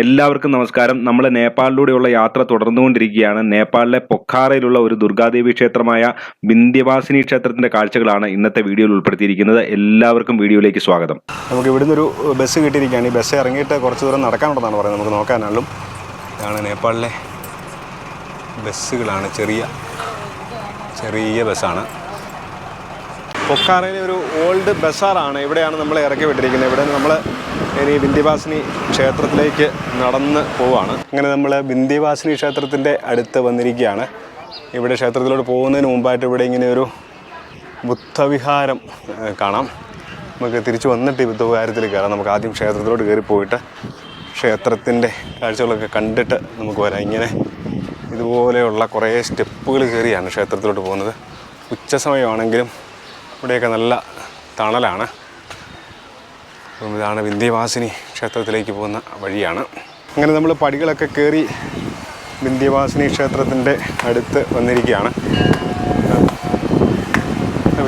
എല്ലാവർക്കും നമസ്കാരം. നമ്മൾ നേപ്പാളിലൂടെയുള്ള യാത്ര തുടർന്നുകൊണ്ടിരിക്കുകയാണ്. നേപ്പാളിലെ പൊഖാറയിലുള്ള ഒരു ദുർഗാദേവി ക്ഷേത്രമായ ബിന്ധ്യവാസിനി ക്ഷേത്രത്തിന്റെ കാഴ്ചകളാണ് ഇന്നത്തെ വീഡിയോയിൽ ഉൾപ്പെടുത്തിയിരിക്കുന്നത്. എല്ലാവർക്കും വീഡിയോയിലേക്ക് സ്വാഗതം. നമുക്ക് ഇവിടുന്ന് ഒരു ബസ് കിട്ടിയിരിക്കുകയാണ്. ഈ ബസ് ഇറങ്ങിയിട്ട് കുറച്ച് ദൂരം നടക്കാനുണ്ടെന്നാണ് പറയുന്നത്. നമുക്ക് നോക്കാനുള്ളൂ ഇതാണ് നേപ്പാളിലെ ബസ്സുകളാണ്. ചെറിയ ചെറിയ ബസ്സാണ്. പൊക്കാറയിലെ ഒരു ഓൾഡ് ബസ്സാറാണ് ഇവിടെയാണ് നമ്മൾ ഇറക്കി വിട്ടിരിക്കുന്നത്. ഇവിടെ നമ്മൾ ഇനി ബിന്ദിവാസിനി ക്ഷേത്രത്തിലേക്ക് നടന്ന് പോവാണ്. അങ്ങനെ നമ്മൾ ബിന്ദിവാസിനി ക്ഷേത്രത്തിന്റെ അടുത്ത് വന്നിരിക്കുകയാണ്. ഇവിടെ ക്ഷേത്രത്തിലോട്ട് പോകുന്നതിന് മുമ്പായിട്ട് ഇവിടെ ഇങ്ങനെ ഒരു ബുദ്ധവിഹാരം കാണാം. നമുക്ക് തിരിച്ചു വന്നിട്ട് ഈ ബുദ്ധവിഹാരത്തിൽ കയറാം. നമുക്ക് ആദ്യം ക്ഷേത്രത്തിലോട്ട് കയറി പോയിട്ട് ക്ഷേത്രത്തിന്റെ കാഴ്ചകളൊക്കെ കണ്ടിട്ട് നമുക്ക് വരാം. ഇങ്ങനെ ഇതുപോലെയുള്ള കുറേ സ്റ്റെപ്പുകൾ കയറിയാണ് ക്ഷേത്രത്തിലോട്ട് പോകുന്നത്. ഉച്ച സമയമാണെങ്കിലും ഇവിടെയൊക്കെ നല്ല തണലാണ്. ഇതാണ് വിന്ധ്യവാസിനി ക്ഷേത്രത്തിലേക്ക് പോകുന്ന വഴിയാണ്. അങ്ങനെ നമ്മൾ പടികളൊക്കെ കയറി വിന്ധ്യവാസിനി ക്ഷേത്രത്തിന്റെ അടുത്ത് വന്നിരിക്കുകയാണ്.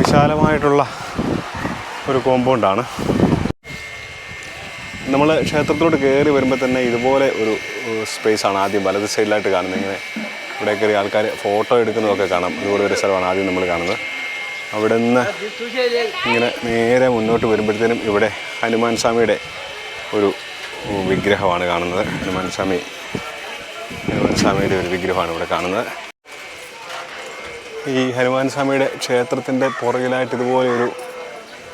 വിശാലമായിട്ടുള്ള ഒരു കോമ്പൗണ്ടാണ്. നമ്മൾ ക്ഷേത്രത്തോട് കയറി വരുമ്പോൾ തന്നെ ഇതുപോലെ ഒരു സ്പേസാണ് ആദ്യം വലത് സൈഡിലായിട്ട് കാണുന്നത്. ഇങ്ങനെ ഇവിടെ കയറി ആൾക്കാർ ഫോട്ടോ എടുക്കുന്നതൊക്കെ കാണാം. ഇതുപോലെ ഒരു സ്ഥലമാണ് ആദ്യം നമ്മൾ കാണുന്നത്. അവിടെ നിന്ന് ഇങ്ങനെ നേരെ മുന്നോട്ട് വരുമ്പോഴത്തേനും ഇവിടെ ഹനുമാൻ സ്വാമിയുടെ ഒരു വിഗ്രഹമാണ് കാണുന്നത്. ഹനുമാൻ സ്വാമി ഹനുമാൻ സ്വാമിയുടെ ഒരു വിഗ്രഹമാണ് ഇവിടെ കാണുന്നത്. ഈ ഹനുമാൻ സ്വാമിയുടെ ക്ഷേത്രത്തിന്റെ പുറകിലായിട്ട് ഇതുപോലെ ഒരു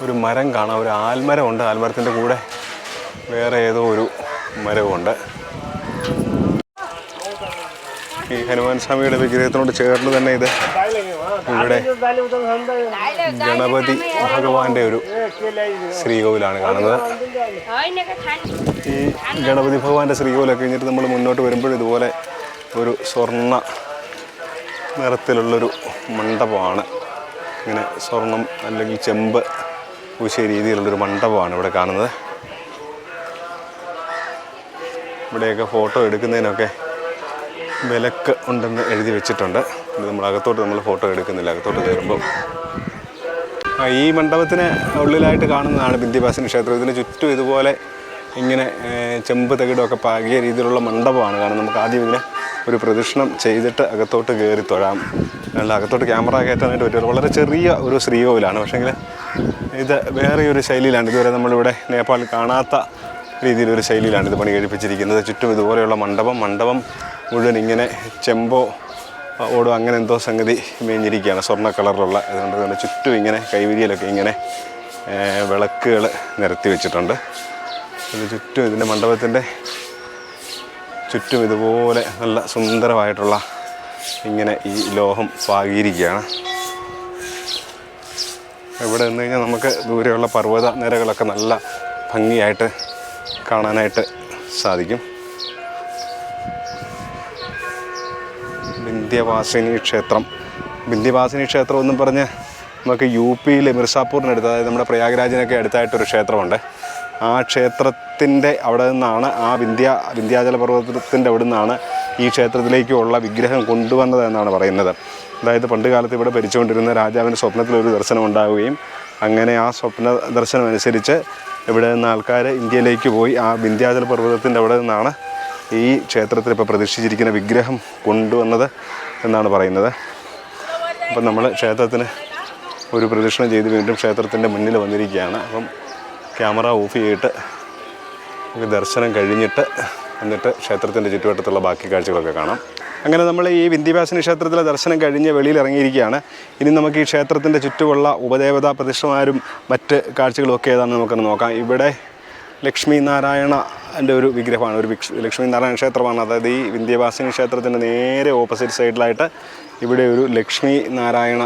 ഒരു മരം കാണാം. ഒരു ആൽമരമുണ്ട്. ആൽമരത്തിന്റെ കൂടെ വേറെ ഏതോ ഒരു മരവുമുണ്ട് ഈ ഹനുമാൻ സ്വാമിയുടെ വിഗ്രഹത്തിനോട് ചേർന്ന് തന്നെ ഇത് ഇവിടെ ഗണപതി ഭഗവാന്റെ ഒരു ശ്രീകോവിലാണ് കാണുന്നത്. ഈ ഗണപതി ഭഗവാന്റെ ശ്രീകോവിലൊക്കെ കഴിഞ്ഞിട്ട് നമ്മൾ മുന്നോട്ട് വരുമ്പോൾ ഇതുപോലെ ഒരു സ്വർണ നിറത്തിലുള്ളൊരു മണ്ഡപമാണ്. ഇങ്ങനെ സ്വർണം അല്ലെങ്കിൽ ചെമ്പ് പൂശിയ രീതിയിലുള്ളൊരു മണ്ഡപമാണ് ഇവിടെ കാണുന്നത്. ഇവിടെയൊക്കെ ഫോട്ടോ എടുക്കുന്നതിനൊക്കെ വിലക്ക് ഉണ്ടെന്ന് എഴുതി വെച്ചിട്ടുണ്ട്. നമ്മൾ അകത്തോട്ട് നമ്മൾ ഫോട്ടോ എടുക്കുന്നില്ല. അകത്തോട്ട് കയറുമ്പോൾ ഈ മണ്ഡപത്തിന് ഉള്ളിലായിട്ട് കാണുന്നതാണ് ബിന്ദിവാസിനി ക്ഷേത്രം. ഇതിന് ചുറ്റും ഇതുപോലെ ഇങ്ങനെ ചെമ്പ് തകിടമൊക്കെ പാകിയ രീതിയിലുള്ള മണ്ഡപമാണ്. കാരണം നമുക്ക് ആദ്യം ഇതിനെ ഒരു പ്രദക്ഷിണം ചെയ്തിട്ട് അകത്തോട്ട് കയറി തൊഴാം. അല്ല അകത്തോട്ട് ക്യാമറ കയറ്റാനായിട്ട് പറ്റില്ല. വളരെ ചെറിയ ഒരു ശ്രീകോവിലാണ്. പക്ഷേങ്കിൽ ഇത് വേറെ ഒരു ശൈലിയിലാണ്. ഇതുവരെ നമ്മളിവിടെ നേപ്പാളിൽ കാണാത്ത രീതിയിലൊരു ശൈലിയിലാണ് ഇത് പണി കഴിപ്പിച്ചിരിക്കുന്നത് ചുറ്റും ഇതുപോലെയുള്ള മണ്ഡപം മണ്ഡപം മുഴുവൻ ഇങ്ങനെ ചെമ്പോ ഓടും. അങ്ങനെ എന്തോ സംഗതി മേഞ്ഞിരിക്കുകയാണ്. സ്വർണ കളറിലുള്ള അതുകൊണ്ട് തന്നെ ചുറ്റും ഇങ്ങനെ കൈവിരിയിലൊക്കെ ഇങ്ങനെ വിളക്കുകൾ നിരത്തി വെച്ചിട്ടുണ്ട്. ഇത് ചുറ്റും ഇതിന്റെ മണ്ഡപത്തിന്റെ ചുറ്റും ഇതുപോലെ നല്ല സുന്ദരമായിട്ടുള്ള ഇങ്ങനെ ഈ ലോഹം പാകിയിരിക്കുകയാണ്. ഇവിടെ നിന്ന് കഴിഞ്ഞാൽ നമുക്ക് ദൂരെയുള്ള പർവത നിരകളൊക്കെ നല്ല ഭംഗിയായിട്ട് കാണാനായിട്ട് സാധിക്കും. വിന്ധ്യവാസിനി ക്ഷേത്രം. വിന്ധ്യവാസിനി ക്ഷേത്രം എന്നും പറഞ്ഞ് നമുക്ക് യു പിയിലെ മിർസാപ്പൂറിനടുത്ത് അതായത് നമ്മുടെ പ്രയാഗ്രാജിനൊക്കെ അടുത്തായിട്ടൊരു ക്ഷേത്രമുണ്ട്. ആ ക്ഷേത്രത്തിന്റെ അവിടെ നിന്നാണ് ആ വിന്ധ്യ വിന്ധ്യാചല പർവതത്തിന്റെ അവിടെ നിന്നാണ് ഈ ക്ഷേത്രത്തിലേക്കുള്ള വിഗ്രഹം കൊണ്ടുവന്നത് എന്നാണ് പറയുന്നത്. അതായത് പണ്ട് കാലത്ത് ഇവിടെ ഭരിച്ചുകൊണ്ടിരുന്ന രാജാവിന്റെ സ്വപ്നത്തിലൊരു ദർശനം ഉണ്ടാവുകയും അങ്ങനെ ആ സ്വപ്ന ദർശനം അനുസരിച്ച് ഇവിടെ നിന്ന് ആൾക്കാർ ഇന്ത്യയിലേക്ക് പോയി ആ വിന്ധ്യാചല പർവതത്തിന്റെ അവിടെ നിന്നാണ് ഈ ക്ഷേത്രത്തിൽ ഇപ്പോൾ പ്രതിഷ്ഠിച്ചിരിക്കുന്ന വിഗ്രഹം കൊണ്ടുവന്നത്. എന്നാണ് പറയുന്നത്. അപ്പം നമ്മൾ ക്ഷേത്രത്തിന് ഒരു പ്രദക്ഷിണം ചെയ്ത് വീണ്ടും ക്ഷേത്രത്തിന്റെ മുന്നിൽ വന്നിരിക്കുകയാണ്. അപ്പം ക്യാമറ ഓഫ് ചെയ്തിട്ട് നമുക്ക് ദർശനം കഴിഞ്ഞിട്ട് എന്നിട്ട് ക്ഷേത്രത്തിന്റെ ചുറ്റുവട്ടത്തുള്ള ബാക്കി കാഴ്ചകളൊക്കെ കാണാം. അങ്ങനെ നമ്മൾ ഈ വിന്ധ്യവാസിനി ക്ഷേത്രത്തിലെ ദർശനം കഴിഞ്ഞ് വെളിയിൽ ഇറങ്ങിയിരിക്കുകയാണ്. ഇനി നമുക്ക് ഈ ക്ഷേത്രത്തിന്റെ ചുറ്റുമുള്ള ഉപദേവതാ പ്രതിഷ്ഠമാരും മറ്റ് കാഴ്ചകളും ഒക്കെ ഏതാണെന്ന് നമുക്കൊന്ന് നോക്കാം. ഇവിടെ ലക്ഷ്മി നാരായണ എന്റെ ഒരു വിഗ്രഹമാണ് ഒരു ലക്ഷ്മി നാരായണ ക്ഷേത്രമാണ്. അതായത് ഈ വിന്ധ്യവാസിനി ക്ഷേത്രത്തിന്റെ നേരെ ഓപ്പോസിറ്റ് സൈഡിലായിട്ട് ഇവിടെ ഒരു ലക്ഷ്മി നാരായണ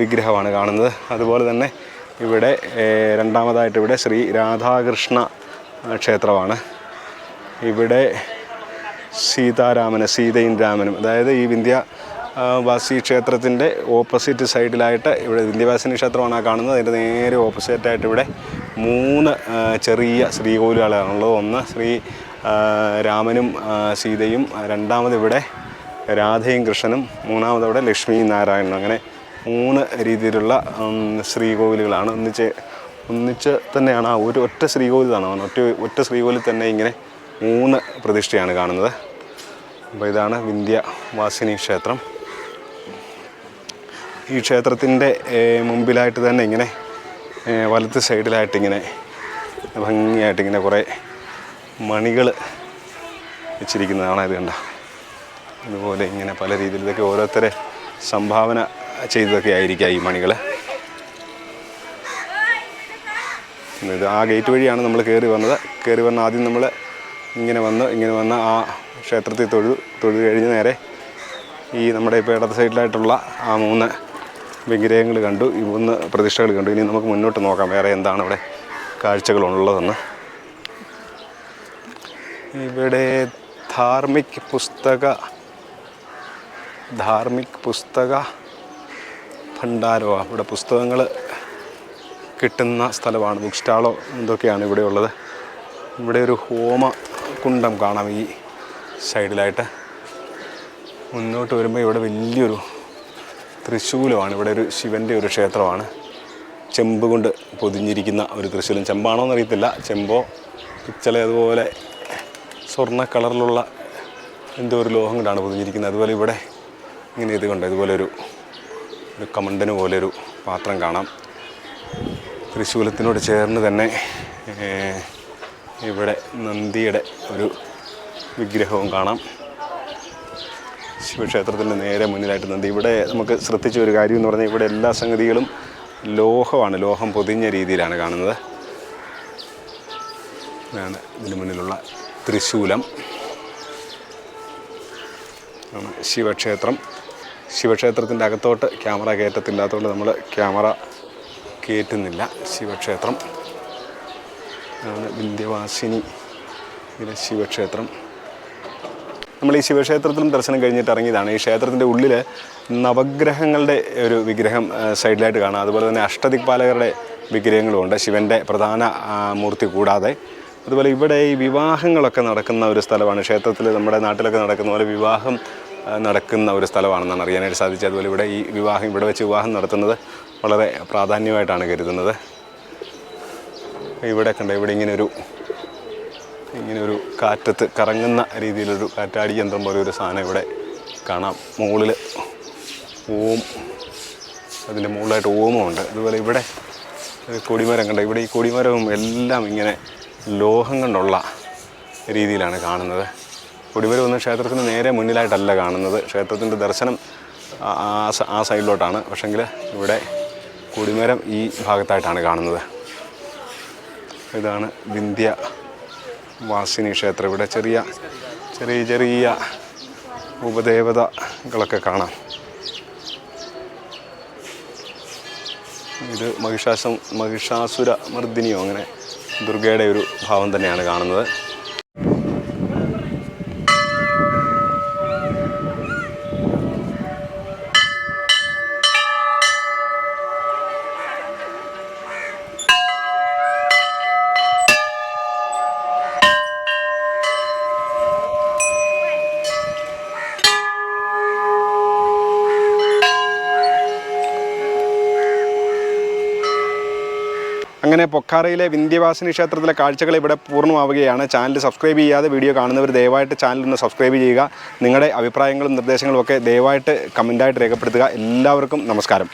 വിഗ്രഹമാണ് കാണുന്നത്. അതുപോലെ തന്നെ ഇവിടെ രണ്ടാമതായിട്ട് ഇവിടെ ശ്രീ രാധാകൃഷ്ണ ക്ഷേത്രമാണ്. ഇവിടെ സീതാരാമന് സീതയും രാമനും അതായത് ഈ വിന്ധ്യ വാസി ക്ഷേത്രത്തിന്റെ ഓപ്പോസിറ്റ് സൈഡിലായിട്ട് ഇവിടെ വിന്ധ്യവാസിനി ക്ഷേത്രമാണ് കാണുന്നത്. അതിന്റെ നേരെ ഓപ്പോസിറ്റായിട്ട് ഇവിടെ മൂന്ന് ചെറിയ ശ്രീകോവിലുകളാണുള്ളത്. ഒന്ന് ശ്രീ രാമനും സീതയും രണ്ടാമത് ഇവിടെ രാധയും കൃഷ്ണനും മൂന്നാമത് ഇവിടെ ലക്ഷ്മി നാരായണനും. അങ്ങനെ മൂന്ന് രീതിയിലുള്ള ശ്രീകോവിലുകളാണ്. ഒന്നിച്ച് ഒന്നിച്ച് തന്നെയാണ് ആ ഒരു ഒറ്റ ശ്രീകോവിലാണ് ഒറ്റ ഒറ്റ ശ്രീകോവിൽ തന്നെ ഇങ്ങനെ മൂന്ന് പ്രതിഷ്ഠയാണ് കാണുന്നത്. അപ്പോൾ ഇതാണ് വിന്ധ്യ വാസിനി ക്ഷേത്രം. ഈ ക്ഷേത്രത്തിന്റെ മുമ്പിലായിട്ട് തന്നെ ഇങ്ങനെ വലത്ത് സൈഡിലായിട്ടിങ്ങനെ ഭംഗിയായിട്ടിങ്ങനെ കുറേ മണികൾ വെച്ചിരിക്കുന്നതാണ് ഇത് കണ്ട? അതുപോലെ ഇങ്ങനെ പല രീതിയിൽ ഇതൊക്കെ ഓരോരുത്തരെ സംഭാവന ചെയ്തതൊക്കെ ആയിരിക്കാം ഈ മണികൾ ഇത് ആ ഗേറ്റ് വഴിയാണ് നമ്മൾ കയറി വന്നത്. കയറി വന്ന ആദ്യം നമ്മൾ ഇങ്ങനെ വന്ന് ഇങ്ങനെ വന്ന് ആ ക്ഷേത്രത്തിൽ തൊഴു തൊഴു കഴിഞ്ഞ് നേരെ ഈ നമ്മുടെ ഇപ്പോൾ ഇടത് സൈഡിലായിട്ടുള്ള ആ മൂന്ന് വിഗ്രഹങ്ങൾ കണ്ടു ഇന്ന് പ്രതിഷ്ഠകൾ കണ്ടു. ഇനി നമുക്ക് മുന്നോട്ട് നോക്കാം വേറെ എന്താണ് അവിടെ കാഴ്ചകളുള്ളതെന്ന്. ഇവിടെ ധാർമ്മിക് പുസ്തക ധാർമ്മിക് പുസ്തക ഭണ്ഡാരമാണ് ഇവിടെ പുസ്തകങ്ങൾ കിട്ടുന്ന സ്ഥലമാണ്. ബുക്ക് സ്റ്റാളോ എന്തൊക്കെയാണ് ഇവിടെ ഉള്ളത്? ഇവിടെ ഒരു ഹോമ കുണ്ടം കാണാം ഈ സൈഡിലായിട്ട്. മുന്നോട്ട് വരുമ്പോൾ ഇവിടെ വലിയൊരു തൃശൂലമാണ് ഇവിടെ ഒരു ശിവന്റെ ഒരു ക്ഷേത്രമാണ്. ചെമ്പ് കൊണ്ട് പൊതിഞ്ഞിരിക്കുന്ന ഒരു തൃശ്ശൂലം. ചെമ്പാണോ എന്നറിയത്തില്ല. ചെമ്പോ പിച്ചള അതുപോലെ സ്വർണ കളറിലുള്ള എന്തോ ഒരു ലോഹം കൊണ്ടാണ് പൊതിഞ്ഞിരിക്കുന്നത്. അതുപോലെ ഇവിടെ ഇങ്ങനെ ഇത് കൊണ്ട്? ഇതുപോലെ ഒരു ഒരു കമണ്ടന് പോലെ ഒരു പാത്രം കാണാം. തൃശ്ശൂലത്തിനോട് ചേർന്ന് തന്നെ ഇവിടെ നന്ദിയുടെ ഒരു വിഗ്രഹവും കാണാം. ശിവക്ഷേത്രത്തിന്റെ നേരെ മുന്നിലായിട്ട് നന്ദി ഇവിടെ നമുക്ക് ശ്രദ്ധിച്ച ഒരു കാര്യം എന്ന് പറഞ്ഞാൽ ഇവിടെ എല്ലാ സംഗതികളും ലോഹമാണ്. ലോഹം പൊതിഞ്ഞ രീതിയിലാണ് കാണുന്നത്. ഇതാണ് ഇതിന് മുന്നിലുള്ള തൃശൂലം. ശിവക്ഷേത്രം. ശിവക്ഷേത്രത്തിന്റെ അകത്തോട്ട് ക്യാമറ കയറ്റത്തില്ലാത്തതുകൊണ്ട് നമ്മൾ ക്യാമറ കയറ്റുന്നില്ല. ശിവക്ഷേത്രം. വിന്ധ്യവാസിനി. ഇതിലെ ശിവക്ഷേത്രം. നമ്മൾ ഈ ശിവക്ഷേത്രത്തിലും ദർശനം കഴിഞ്ഞിട്ട് ഇറങ്ങിയതാണ്. ഈ ക്ഷേത്രത്തിന്റെ ഉള്ളിൽ നവഗ്രഹങ്ങളുടെ ഒരു വിഗ്രഹം സൈഡിലായിട്ട് കാണാം. അതുപോലെ തന്നെ അഷ്ടദിക്പാലകരുടെ വിഗ്രഹങ്ങളും ഉണ്ട്. ശിവന്റെ പ്രധാന മൂർത്തി കൂടാതെ. അതുപോലെ ഇവിടെ ഈ വിവാഹങ്ങളൊക്കെ നടക്കുന്ന ഒരു സ്ഥലമാണ്. ക്ഷേത്രത്തിൽ നമ്മുടെ നാട്ടിലൊക്കെ നടക്കുന്ന പോലെ വിവാഹം നടക്കുന്ന ഒരു സ്ഥലമാണെന്നാണ് അറിയാനായിട്ട് സാധിച്ചത്. അതുപോലെ ഇവിടെ ഈ വിവാഹം ഇവിടെ വെച്ച് വിവാഹം നടത്തുന്നത് വളരെ പ്രാധാന്യമായിട്ടാണ് കരുതുന്നത്. ഇവിടെ കണ്ട ഇവിടെ ഇങ്ങനെ ഒരു ഇങ്ങനെ ഒരു കാറ്റത്ത് കറങ്ങുന്ന രീതിയിലൊരു കാറ്റാടി യന്ത്രം പോലെ ഒരു സാധനം ഇവിടെ കാണാം. മുകളിൽ ഓം അതിന്റെ മുകളിലായിട്ട് ഓമുണ്ട് അതുപോലെ ഇവിടെ കൊടിമരം കണ്ട ഇവിടെ ഈ കൊടിമരവും എല്ലാം ഇങ്ങനെ ലോഹം കൊണ്ടുള്ള രീതിയിലാണ് കാണുന്നത്. കൊടിമരം ഒന്നും ക്ഷേത്രത്തിന് നേരെ മുന്നിലായിട്ടല്ല കാണുന്നത്. ക്ഷേത്രത്തിന്റെ ദർശനം ആ- സൈഡിലോട്ടാണ്. പക്ഷെങ്കിൽ ഇവിടെ കൊടിമരം ഈ ഭാഗത്തായിട്ടാണ് കാണുന്നത്. ഇതാണ് വിന്ധ്യ വാസിനി ക്ഷേത്രം. ഇവിടെ ചെറിയ ചെറിയ ചെറിയ ഉപദേവതകളൊക്കെ കാണാം. ഇത് മഹിഷാസം മഹിഷാസുര മർദ്ദിനിയോ? അങ്ങനെ ദുർഗയുടെ ഒരു ഭാവം തന്നെയാണ് കാണുന്നത്. അങ്ങനെ പൊക്കാറയിലെ വിന്ധ്യവാസിനി ക്ഷേത്രത്തിലെ കാഴ്ചകൾ ഇവിടെ പൂർണമാവുകയാണ്. ചാനൽ സബ്സ്ക്രൈബ് ചെയ്യാതെ വീഡിയോ കാണുന്നവർ ദയവായിട്ട് ചാനൽ ഒന്ന് സബ്സ്ക്രൈബ് ചെയ്യുക. നിങ്ങളുടെ അഭിപ്രായങ്ങളും നിർദ്ദേശങ്ങളും ഒക്കെ ദയവായിട്ട് കമന്റായിട്ട് രേഖപ്പെടുത്തുക. എല്ലാവർക്കും നമസ്കാരം.